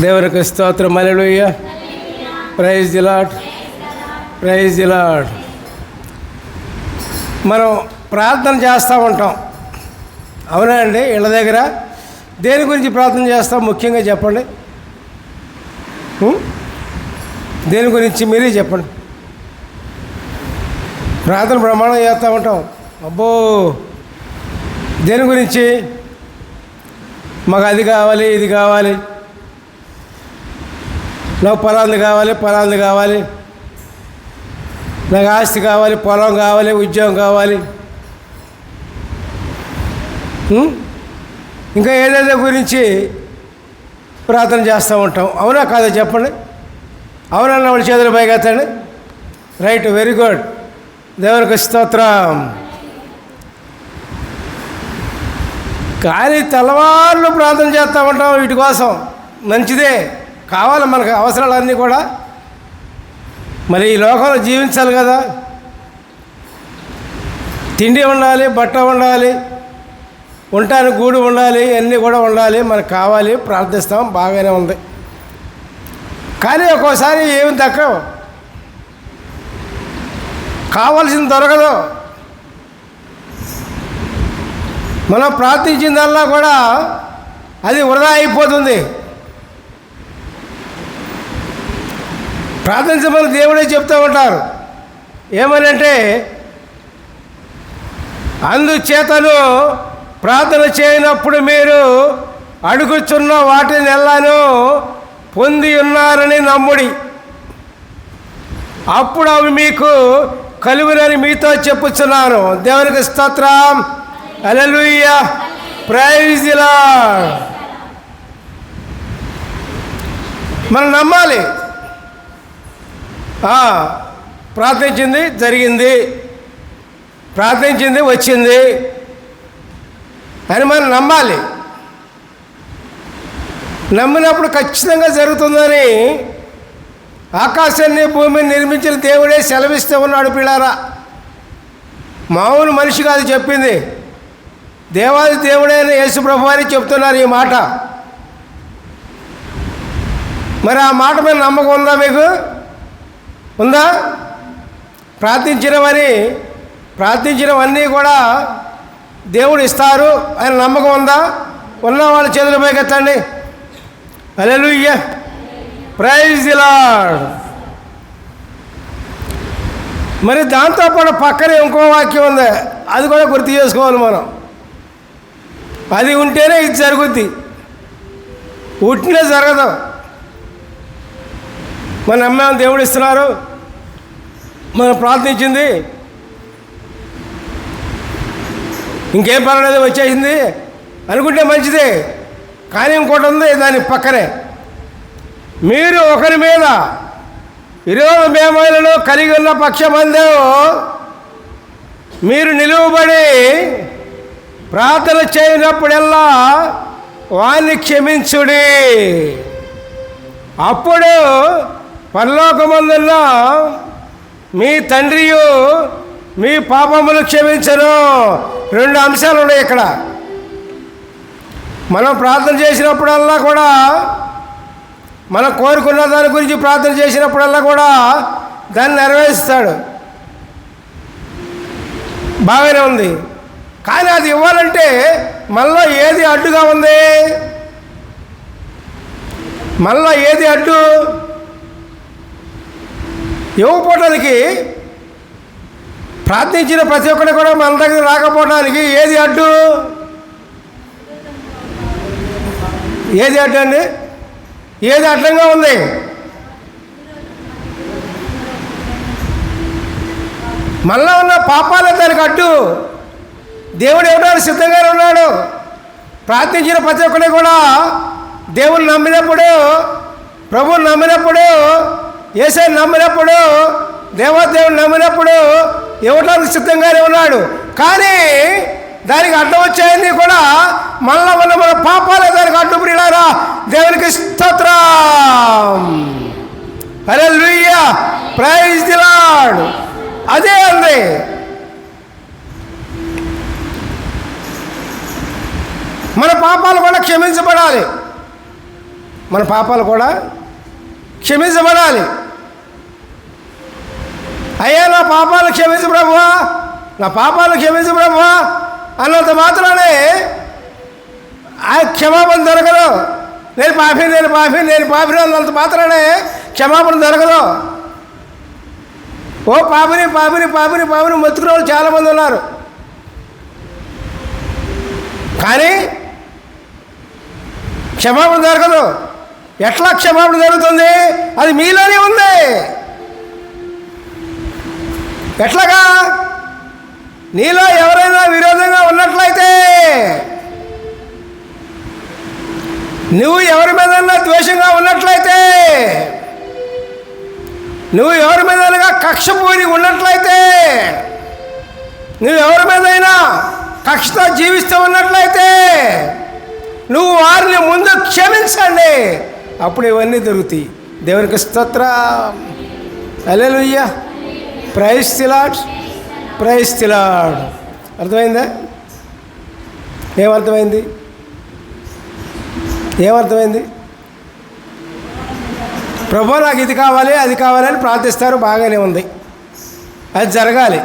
దేవునికి స్తోత్రం. మలలుయ్య praise దిలాడ్ praise దిలాడ్ మనం ప్రార్థన చేస్తూ ఉంటాం. అవునా అండి? ఇళ్ళ దగ్గర? దేని గురించి ప్రార్థన చేస్తాం? ముఖ్యంగా చెప్పండి. దేని గురించి మీరే చెప్పండి. ప్రార్థన ప్రమాణం చేస్తూ ఉంటాం. అబ్బో! దేని గురించి? మాకు అది కావాలి ఇది కావాలి. నాకు పొలాంది కావాలి పొలాంది కావాలి. నాకు ఆస్తి కావాలి పొలం కావాలి ఉద్యోగం కావాలి. ఇంకా ఏదేదో గురించి ప్రార్థన చేస్తూ ఉంటాం. అవునా కాదా చెప్పండి? అవునన్న వాళ్ళ చేతులు పైకెత్తండి రైట్ వెరీ గుడ్. దేవునికి స్తోత్రం. కానీ తెల్లవారులు ప్రార్థన చేస్తూ ఉంటాం వీటి కోసం. మంచిదే. కావాలి మనకు అవసరాలన్నీ కూడా. మరి ఈ లోకంలో జీవించాలి కదా. తిండి ఉండాలి బట్ట ఉండాలి ఉండటానికి గూడు ఉండాలి అన్నీ కూడా ఉండాలి మనకు కావాలి ప్రార్థిస్తాం బాగానే ఉంది. కానీ ఒక్కోసారి ఏమి దక్కవు కావాల్సింది దొరకదు. మనం ప్రార్థించిందల్లా కూడా అది వృధా అయిపోతుంది. ప్రార్థించమని దేవుడే చెప్తూ ఉంటారు. ఏమనంటే అందుచేతను ప్రార్థన చేయనప్పుడు మీరు అడుగుచున్న వాటిని ఎల్లాను పొంది ఉన్నారని నమ్ముడి. అప్పుడు అవి మీకు కలుగునని మీతో చెప్పుచున్నాను. దేవునికి స్తోత్రం. అలలుయ్య ప్రైజ్లా మనం నమ్మాలి. ప్రార్థించింది జరిగింది. ప్రార్థించింది వచ్చింది. అని మనం నమ్మాలి. నమ్మినప్పుడు ఖచ్చితంగా జరుగుతుందని ఆకాశాన్ని భూమిని నిర్మించిన దేవుడే సెలవిస్తూ ఉన్నాడు పిల్లారా. మామూలు మనిషి కాదు చెప్పింది. దేవాది దేవుడైన యేసు ప్రభు అని చెప్తున్నారు ఈ మాట. మరి ఆ మాట మీద నమ్మకం ఉందా మీకు? ఉందా? ప్రార్థించినవని ప్రార్థించినవన్నీ కూడా దేవుడు ఇస్తారు అని నమ్మకం ఉందా? ఉన్న వాళ్ళ చేతుల పైకెత్తండి అలెలుయ్య ప్రైజ్ ది మరి దాంతోపాటు పక్కనే ఇంకో వాక్యం ఉంది. అది కూడా గుర్తు చేసుకోవాలి మనం. అది ఉంటేనే ఇది జరుగుద్ది. ఉట్టినే జరగదు. మన అమ్మాయిలు దేవుడు ఇస్తున్నారు. మనం ప్రార్థించింది. ఇంకేం పర్వాలేదు వచ్చేసింది. అనుకుంటే మంచిదే. కానీ ఇంకోటి ఉంది దాని పక్కనే. మీరు ఒకరి మీద ఇరవై మేమైలను కలిగి ఉన్న పక్షమందే మీరు నిలువబడి ప్రార్థన చేయనప్పుడల్లా వాణ్ణి క్షమించుడి. అప్పుడు పరలోకమందుల్లో మీ తండ్రియు మీ పాపములు క్షమించను. రెండు అంశాలు ఉన్నాయి ఇక్కడ. మనం ప్రార్థన చేసినప్పుడల్లా కూడా మనం కోరుకున్న దాని గురించి ప్రార్థన చేసినప్పుడల్లా కూడా దాన్ని నెరవేరుస్తాడు. బాగానే ఉంది. కానీ అది ఇవ్వాలంటే మనలో ఏది అడ్డుగా ఉంది? మనలో ఏది అడ్డు? ఇవ్వకపోవడానికి ప్రార్థించిన ప్రతి ఒక్కరు కూడా మన దగ్గర రాకపోవడానికి ఏది అడ్డు? ఏది అడ్డు అండి? ఏది అడ్డంగా ఉంది? మనలో ఉన్న పాపాలే దానికి అడ్డు. దేవుడు ఎవడాడు సిద్ధంగానే ఉన్నాడు. ప్రార్థించిన ప్రతి ఒక్కరిని కూడా దేవుని నమ్మినప్పుడు ప్రభువుని నమ్మినప్పుడు ఏసై నమ్మినప్పుడు దేవదేవుని నమ్మినప్పుడు ఇవ్వడానికి సిద్ధంగానే ఉన్నాడు. కానీ దానికి అడ్డం వచ్చాయని కూడా మనలో ఉన్న మన పాపాలే దానికి అడ్డు ప్రియులారా దేవునికి స్తోత్రం. అరే లూయ్యా ప్రైజ్ దిలాడు అదే అంది మన పాపాలు కూడా క్షమించబడాలి. మన పాపాలు కూడా క్షమించబడాలి. అయ్యా నా పాపాలు క్షమించు ప్రభువా. నా పాపాలు క్షమించు ప్రభువా. అన్నంత మాత్రానే ఆ క్షమాపణ దొరకదు. నేను పాపి నేను పాపి నేను పాపి అన్నంత మాత్రానే క్షమాపణ దొరకదు. ఓ పాపిని పాపిని పాపిని పాపిని మొత్తుకునే వాళ్ళు చాలామంది ఉన్నారు. కానీ క్షమాపణ దొరకదు. ఎట్లా క్షమాపణ జరుగుతుంది అది మీలోనే ఉంది. ఎట్లాగా? నీలో ఎవరైనా విరోధంగా ఉన్నట్లయితే నువ్వు ఎవరి మీదన్నా ద్వేషంగా ఉన్నట్లయితే నువ్వు ఎవరి మీదనగా కక్ష పూరి ఉన్నట్లయితే నువ్వు ఎవరి మీదైనా కక్షతో జీవిస్తూ ఉన్నట్లయితే నువ్వు వారిని ముందు క్షమించండి. అప్పుడు ఇవన్నీ దొరుకుతాయి దేవునికి స్తోత్ర. Hallelujah praise the Lord praise the Lord అర్థమైందా? ఏమర్థమైంది? ఏమర్థమైంది? ప్రభు నాకు ఇది కావాలి అది కావాలి అని ప్రార్థిస్తారు బాగానే ఉంది. అది జరగాలి.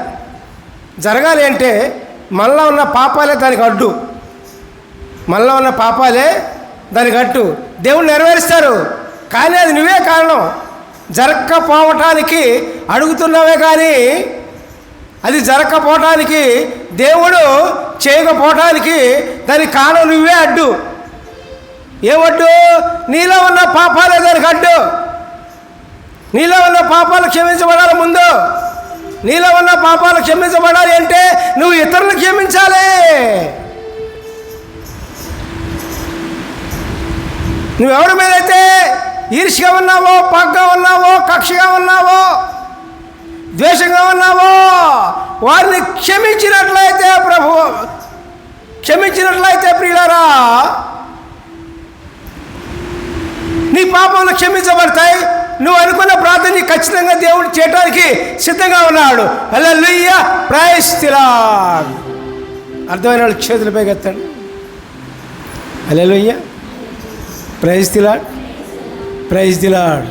జరగాలి అంటే మనలో ఉన్న పాపాలే దానికి అడ్డు. మనలో ఉన్న పాపాలే దానికి అడ్డు. దేవుడు నెరవేరుస్తారు. కానీ అది నువ్వే కారణం. జరక్కపోవటానికి అడుగుతున్నావే కానీ అది జరక్కపోవటానికి దేవుడు చేయకపోవటానికి దాని కాలం నువ్వే అడ్డు. ఏమడ్డు నీలో ఉన్న పాపాలే దానికి అడ్డు. నీలో ఉన్న పాపాలు క్షమించబడాలి ముందు. నీలో ఉన్న పాపాలు క్షమించబడాలి అంటే నువ్వు ఇతరులు క్షమించాలి. నువ్వెవరి మీదైతే ఈర్ష్గా ఉన్నావో పగ్గా ఉన్నావో కక్షగా ఉన్నావో ద్వేషంగా ఉన్నావో వారిని క్షమించినట్లయితే ప్రభు క్షమించినట్లయితే ప్రియులారా నీ పాపములు క్షమించబడతాయి. నువ్వు అనుకున్న ప్రార్థన ఖచ్చితంగా దేవుడు చేయటానికి సిద్ధంగా ఉన్నాడు. అలా లుయ్య ప్రాయస్థిలా అర్థమైన వాళ్ళు చేతులపై ఎత్తండి అల్లెలుయ్య లుయ్య ప్రైజ్ ప్రైజ్ తిలాడ్